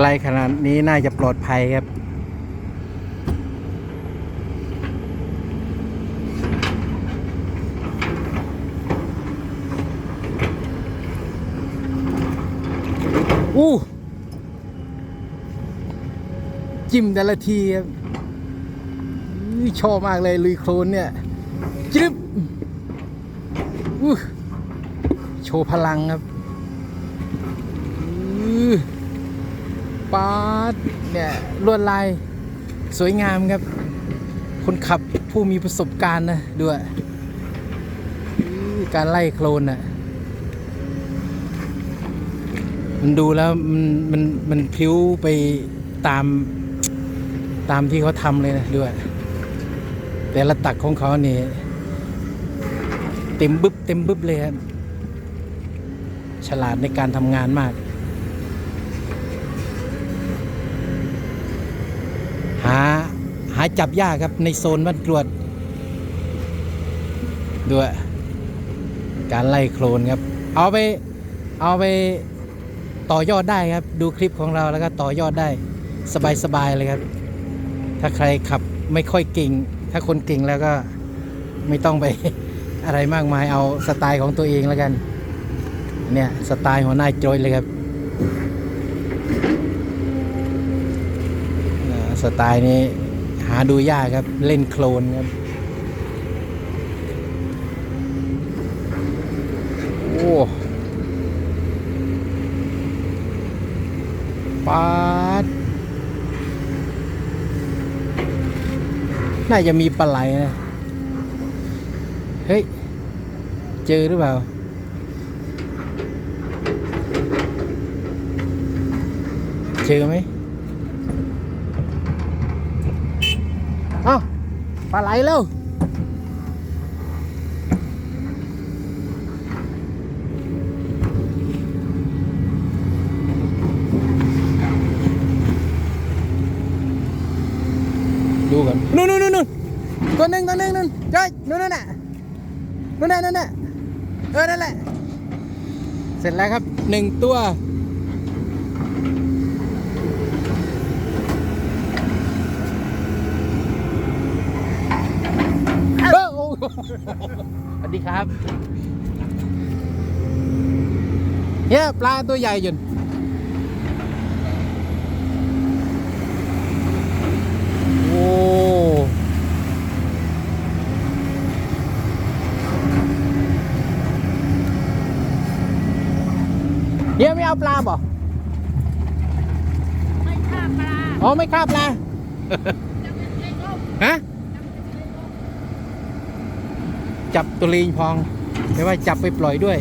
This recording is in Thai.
ไกลขนาดนี้น่าจะปลอดภัยครับ อู้ จิ้มแต่ละทีครับชอบมากเลยลุยโคลนเนี่ยจึ๊บอู้โชว์พลังครับอื้ ปาดเนี่ยลวดลายสวยงามครับ คนขับผู้มีประสบการณ์นะด้วยการไล่โคลนน่ะมันดูแล้วมันมันมันพลิ้วไปตามตามที่เขาทำเลยนะด้วย แต่ละตักของเขานี่เต็มบึบเต็มบึบเลยครับฉลาดในการทำงานมาก จับยากครับในโซนบ้านกรวดด้วยการไล่โคลนครับ เอาไปเอาไปต่อยอดได้ครับ ดูคลิปของเราแล้วก็ต่อยอดได้สบายๆเลยครับ ถ้าใครขับไม่ค่อยเก่ง ถ้าคนเก่งแล้วก็ไม่ต้องไปอะไรมากมายเอาสไตล์ของตัวเองแล้วกัน เนี่ยสไตล์หัวหน้าโจยเลยครับสไตล์นี้ หาดูยากครับ เล่นโคลนครับ โอ้ปาดน่าจะมีปลาไหลนะ เฮ้ย เจอหรือเปล่าเจอไหม เอ้าปลาไหลเร็วดูกันนู่นนู่นนู่นนู่นตัวหนึ่งตัวหนึ่งนู่นจ้อยนู่นนั่นน่ะนู่นน่ะนู่นน่ะเออนั่นแหละ เสร็จแล้วครับหนึ่งตัว เอ้าโอ้โห สวัสดีครับเนี่ยปลาตัวใหญ่จนโอ้เฮียไม่เอาปลาบ่ไม่ฆ่าปลา อ๋อ ไม่ฆ่าปลา ฮะ จับตัวลิงพองไม่ว่าจับไปปล่อยด้วย